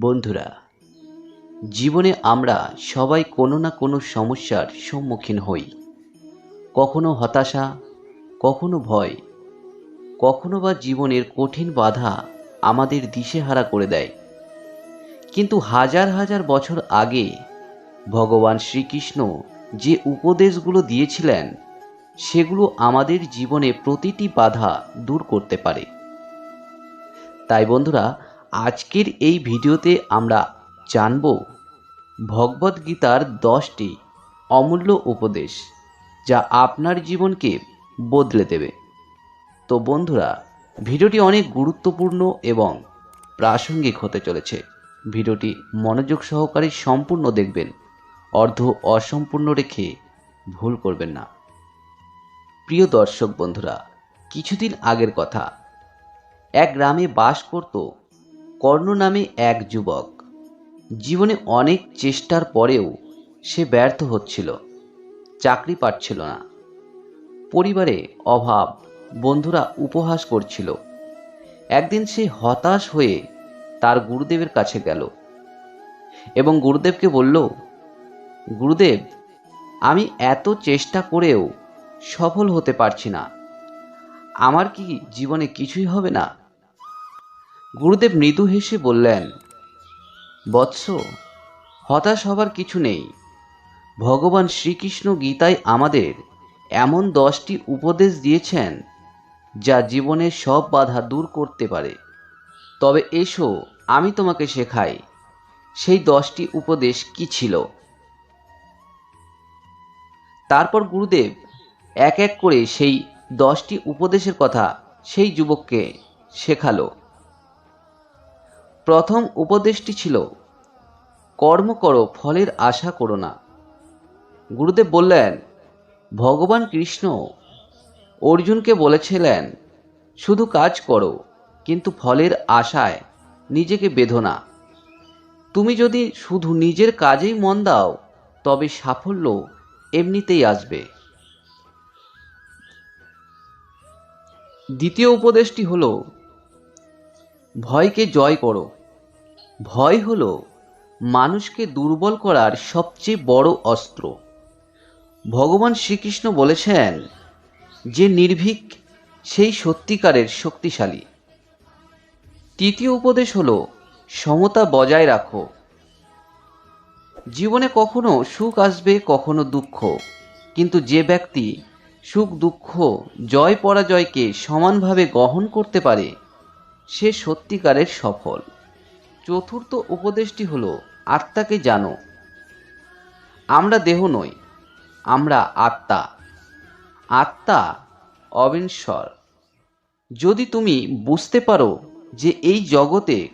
বন্ধুরা, জীবনে আমরা সবাই কোনো না কোনো সমস্যার সম্মুখীন হই। কখনো হতাশা, কখনো ভয়, কখনো বা জীবনের কঠিন বাধা আমাদের দিশেহারা করে দেয়। কিন্তু হাজার হাজার বছর আগে ভগবান শ্রীকৃষ্ণ যে উপদেশগুলো দিয়েছিলেন, সেগুলো আমাদের জীবনে প্রতিটি বাধা দূর করতে পারে। তাই বন্ধুরা আজকের এই ভিডিওতে আমরা জানব ভগবদ গীতার দশটি অমূল্য উপদেশ যা আপনার জীবনকে বদলে দেবে। তো বন্ধুরা, ভিডিওটি অনেক গুরুত্বপূর্ণ এবং প্রাসঙ্গিক হতে চলেছে। ভিডিওটি মনোযোগ সহকারে সম্পূর্ণ দেখবেন, অর্ধ অসম্পূর্ণ রেখে ভুল করবেন না। প্রিয় দর্শক বন্ধুরা, কিছুদিন আগের কথা। এক গ্রামে বাস করত কর্ণ নামে এক যুবক। জীবনে অনেক চেষ্টার পরেও সে ব্যর্থ হচ্ছিল, চাকরি পাচ্ছিল না। পরিবারে অভাব, বন্ধুরা উপহাস করছিল। একদিন সে হতাশ হয়ে তার গুরুদেবের কাছে গেল এবং গুরুদেবকে বলল, গুরুদেব, আমি এত চেষ্টা করেও সফল হতে পারছি না। আমার কি জীবনে কিছুই হবে না? গুরুদেব মৃদু হেসে বললেন, বৎস, হতাশ হবার কিছু নেই। ভগবান শ্রীকৃষ্ণ গীতায় আমাদের এমন দশটি উপদেশ দিয়েছেন, যা জীবনের সব বাধা দূর করতে পারে। তবে এসো, আমি তোমাকে শেখাই, সেই দশটি উপদেশ কি ছিল? তারপর গুরুদেব এক এক করে সেই দশটি উপদেশের কথা সেই যুবককে শেখালো। প্রথম উপদেশটি ছিল, কর্ম করো, ফলের আশা করো না। গুরুদেব বললেন, ভগবান কৃষ্ণ অর্জুনকে বলেছিলেন, শুধু কাজ করো, কিন্তু ফলের আশায় নিজেকে বেঁধো না। তুমি যদি শুধু নিজের কাজেই মন দাও, তবে সাফল্য এমনিতেই আসবে। দ্বিতীয় উপদেশটি হলো, ভয়কে জয় করো। ভয় হলো, মানুষকে দুর্বল করার সবচেয়ে বড় অস্ত্র। ভগবান শ্রীকৃষ্ণ বলেছেন, যে নির্ভীক, সেই সত্যিকারের শক্তিশালী। তৃতীয় উপদেশ হলো, সমতা বজায় রাখো। জীবনে কখনো সুখ আসবে, কখনো দুঃখ। কিন্তু যে ব্যক্তি সুখ, দুঃখ, জয়, পরাজয়কে সমানভাবে গ্রহণ করতে পারে, সে সত্যিকারের সফল। চতুর্থ উপদেশটি হলো, আত্মাকে জানো। আমরা দেহ নই, আমরা আত্মা। আত্মা অবিনশ্বর। যদি তুমি বুঝতে পারো যে এই জগতে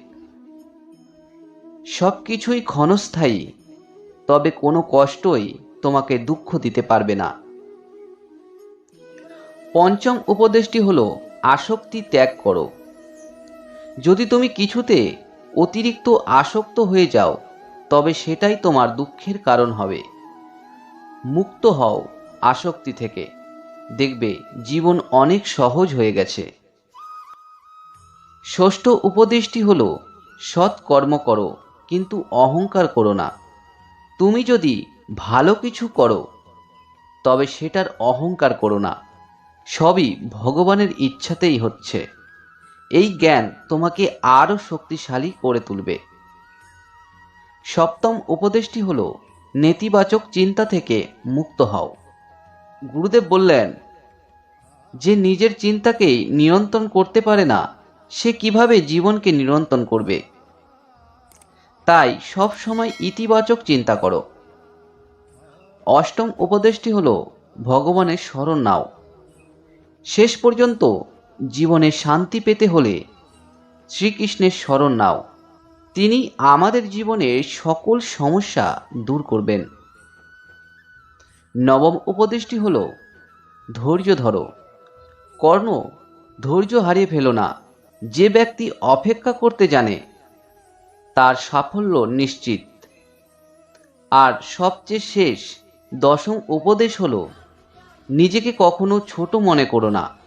সব কিছুই ক্ষণস্থায়ী, তবে কোনো কষ্টই তোমাকে দুঃখ দিতে পারবে না। পঞ্চম উপদেশটি হলো, আসক্তি ত্যাগ করো। যদি তুমি কিছুতে অতিরিক্ত আসক্ত হয়ে যাও, তবে সেটাই তোমার দুঃখের কারণ হবে। মুক্ত হও আসক্তি থেকে। দেখবে, জীবন অনেক সহজ হয়ে গেছে। ষষ্ঠ উপদেশটি হলো, সৎ কর্ম করো, কিন্তু অহংকার করো না। তুমি যদি ভালো কিছু করো, তবে সেটার অহংকার করো না। সবই ভগবানের ইচ্ছাতেই হচ্ছে। এই জ্ঞান তোমাকে আরও শক্তিশালী করে তুলবে। সপ্তম উপদেশটি হল, নেতিবাচক চিন্তা থেকে মুক্ত হও। গুরুদেব বললেন, যে নিজের চিন্তাকেই নিয়ন্ত্রণ করতে পারে না, সে কীভাবে জীবনকে নিয়ন্ত্রণ করবে? তাই সব সময় ইতিবাচক চিন্তা করো। অষ্টম উপদেশটি হল, ভগবানের স্মরণ নাও। শেষ পর্যন্ত জীবনে শান্তি পেতে হলে শ্রীকৃষ্ণের স্মরণ নাও। তিনি আমাদের জীবনের সকল সমস্যা দূর করবেন। নবম উপদেশটি হল, ধৈর্য ধরো। কর্ণ, ধৈর্য হারিয়ে ফেলো না। যে ব্যক্তি অপেক্ষা করতে জানে, তার সাফল্য নিশ্চিত। আর সবচেয়ে শেষ দশম উপদেশ হল, নিজেকে কখনো ছোট মনে করো না।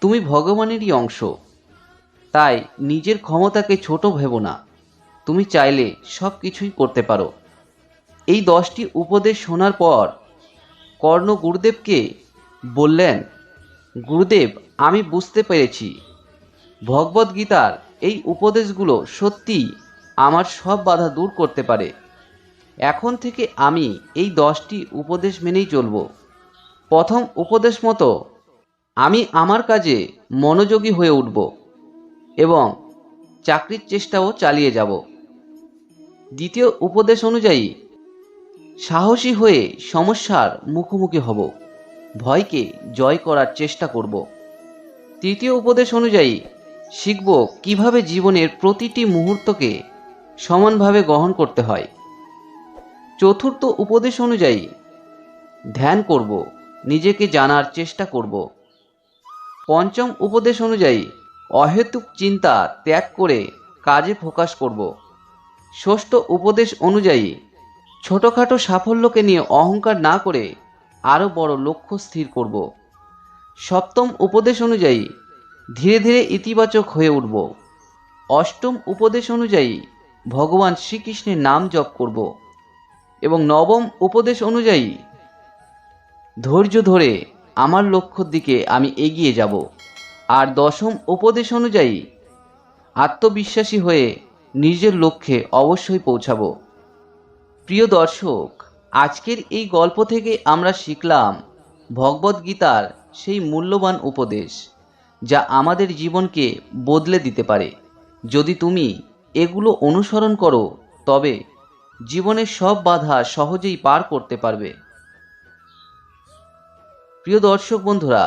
তুমি ভগবানেরই অংশ। তাই নিজের ক্ষমতাকে ছোট ভেবো না। তুমি চাইলে সব কিছুই করতে পারো। এই দশটি উপদেশ শোনার পর কর্ণ গুরুদেবকে বললেন, গুরুদেব, আমি বুঝতে পেরেছি। ভগবদ্গীতার এই উপদেশগুলো সত্যি আমার সব বাধা দূর করতে পারে। এখন থেকে আমি এই দশটি উপদেশ মেনেই চলব। প্রথম উপদেশ মতো আমি আমার কাজে মনোযোগী হয়ে উঠব এবং চাকরির চেষ্টাও চালিয়ে যাব। দ্বিতীয় উপদেশ অনুযায়ী, সাহসী হয়ে সমস্যার মুখোমুখি হব, ভয়কে জয় করার চেষ্টা করব। তৃতীয় উপদেশ অনুযায়ী, শিখব কীভাবে জীবনের প্রতিটি মুহূর্তকে সমানভাবে গ্রহণ করতে হয়। চতুর্থ উপদেশ অনুযায়ী, ধ্যান করব, নিজেকে জানার চেষ্টা করব। পঞ্চম উপদেশ অনুযায়ী অহেতুক চিন্তা ত্যাগ করে কাজে ফোকাস করব। ষষ্ঠ উপদেশ অনুযায়ী ছোটোখাটো সাফল্যকে নিয়ে অহংকার না করে আরও বড় লক্ষ্য স্থির করব। সপ্তম উপদেশ অনুযায়ী ধীরে ধীরে ইতিবাচক হয়ে উঠব। অষ্টম উপদেশ অনুযায়ী ভগবান শ্রীকৃষ্ণের নাম জপ করব এবং নবম উপদেশ অনুযায়ী ধৈর্য ধরে আমার লক্ষ্যর দিকে আমি এগিয়ে যাব। আর দশম উপদেশ অনুযায়ী আত্মবিশ্বাসী হয়ে নিজের লক্ষ্যে অবশ্যই পৌঁছাবো। প্রিয় দর্শক, আজকের এই গল্প থেকে আমরা শিখলাম ভগবদ্গীতার সেই মূল্যবান উপদেশ যা আমাদের জীবনকে বদলে দিতে পারে। যদি তুমি এগুলো অনুসরণ করো, তবে জীবনের সব বাধা সহজেই পার করতে পারবে। প্রিয় দর্শক বন্ধুরা,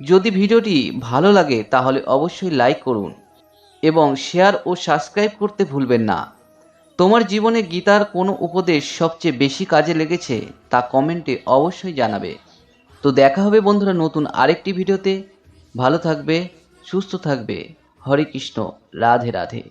যদি ভিডিওটি ভালো লাগে তাহলে অবশ্যই লাইক করুন এবং শেয়ার ও সাবস্ক্রাইব করতে ভুলবেন না। তোমার জীবনে গীতার কোনো উপদেশ সবচেয়ে বেশি কাজে লেগেছে তা কমেন্টে অবশ্যই জানাবে। তো দেখা হবে বন্ধুরা নতুন আরেকটি ভিডিওতে। ভালো থাকবে, সুস্থ থাকবে। হরে কৃষ্ণ, রাধে রাধে।